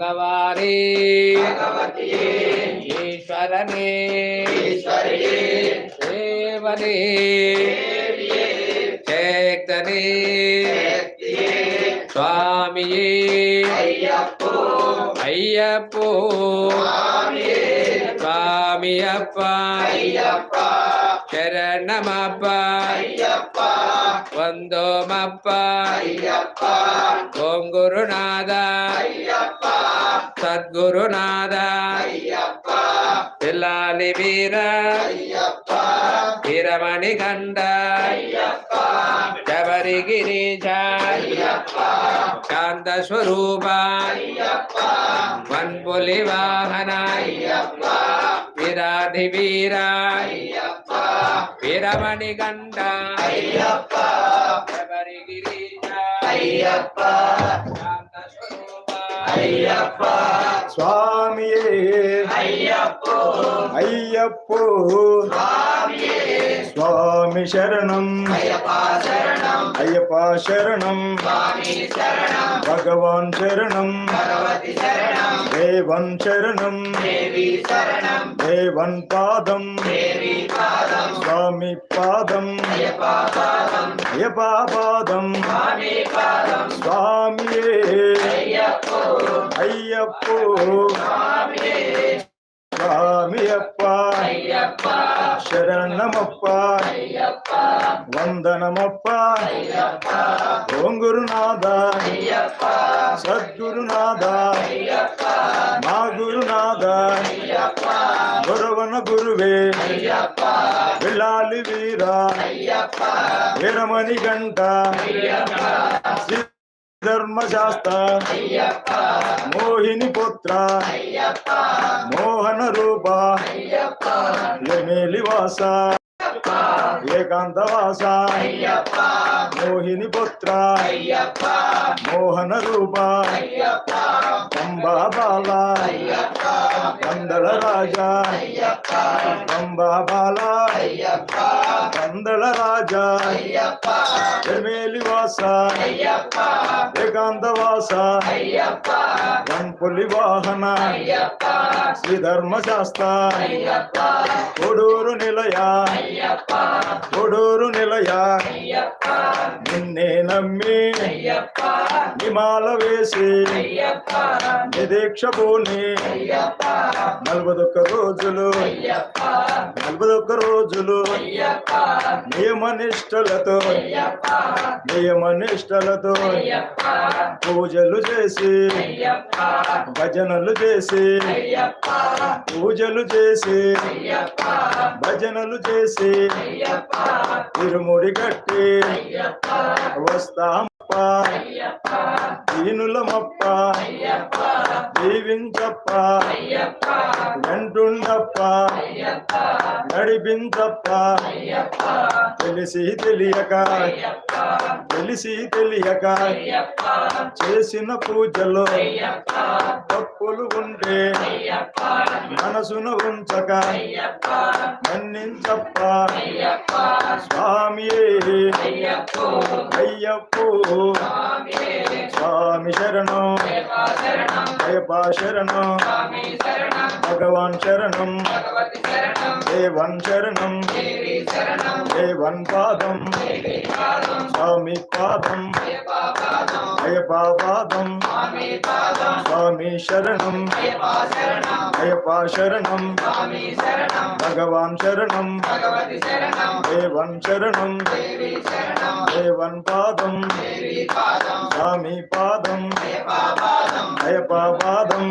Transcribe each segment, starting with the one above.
భగవానే ఈశ్వరనే దేవనే చేక్తనే స్వామియే అయ్యప్పో స్వామియప్ప ಶರಣಮಪ್ಪ ಒಂದೋಮಪ್ಪ ಓಂ ಗುರುನಾಥ ಸದ್ಗುರುನಾಥ ಪಿಲ್ಲಾಲಿ ವೀರ ವೀರಮಣಿ ಗಂಡ ಶಬರಿ ಗಿರೀಶ ಶಾಂತ ಸ್ವರೂಪ ವನ್ಪುಲಿ ವಾಹನ వీరాధి వీర వీరమణి గండ శబరి గిరీశ శాంత స్వరూప స్వామియే అయ్యప్పో స్వామి శరణం అయ్యప్ప శరణం భగవాన్ శరణం దేవన్ శరణం దేవన్ పాదం స్వామి పాదం అయ్యప్ప పాదం స్వామియే అయ్యప్పో స్వామియప్ప గురువే. వెళ్ళాలి వీరా. వీరమణి గంట. ధర్మశాస్త్ర మోహిని పుత్ర. మోహన రూప. ఎమేలివాస ఏకాంతవాస మోహిని పుత్ర మోహన రూప కంబా బాల కందళ రాజా కంబా బాల కందళ రాజా. ఎమేలివాస ఏకాంతవాస గంపులి వాహన. శ్రీ ధర్మశాస్త్ర కొడూరు నిలయ. కొడూరు నిలయ. నిన్నే నమ్మి నిమాల వేసి నిదీక్ష పోని నలభదొక్క రోజులు. నలభదొక్క రోజులు. నియమనిష్టలతో. నియమనిష్టలతో. పూజలు చేసి. భజనలు చేసి. పూజలు చేసి. భజనలు చేసి. తిరుముడి కట్టి. వస్తామప్ప దీనులమప్ప. దీవించప్ప. వెంటుండప్ప. నడిపించప్ప తెలిసి తెలియక తెలిసి తెలియక చేసిన పూజలో తప్పులు ఉంటే మనసున ఉంచక మన్నించప్ప. స్వామియే అయ్యప్పో స్వామి శరణం అయ్యప్ప శరణం భగవాన్ శరణం దేవన్ శరణం దేవన్ పాదం స్వామి పాదం. అయ్యప్ప పాదం స్వామి శరణం అయ్యప్ప శరణం భగవాన్ శరణం. దేవన్ శరణం దేవన్ పాదం. స్వామి పాదం అయ్యప్ప పాదం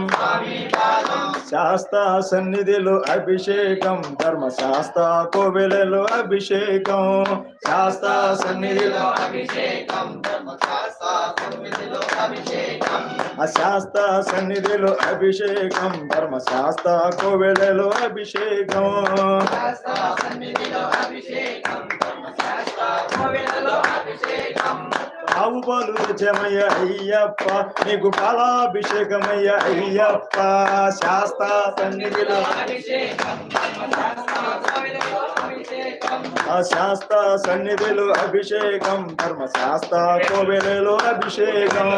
శాస్త సన్నిధిలో అభిషేకం ధర్మ శాస్త్ర కోవెలలో అభిషేకం శాస్త సన్నిధిలో అభిషేకం. శాస్త్ర సన్నిధిలో అభిషేకం ధర్మ శాస్త్ర కోవెలలో అభిషేకం ఆవు పాలు తెచ్చమయ్య అయ్యప్ప నీకు పాలాభిషేకమయ్య అయ్యప్ప శాస్త్ర సన్నిధిలో. ఆ శాస్త్ర సన్నిధిలో అభిషేకం ధర్మశాస్త్ర కోవెలలో అభిషేకం.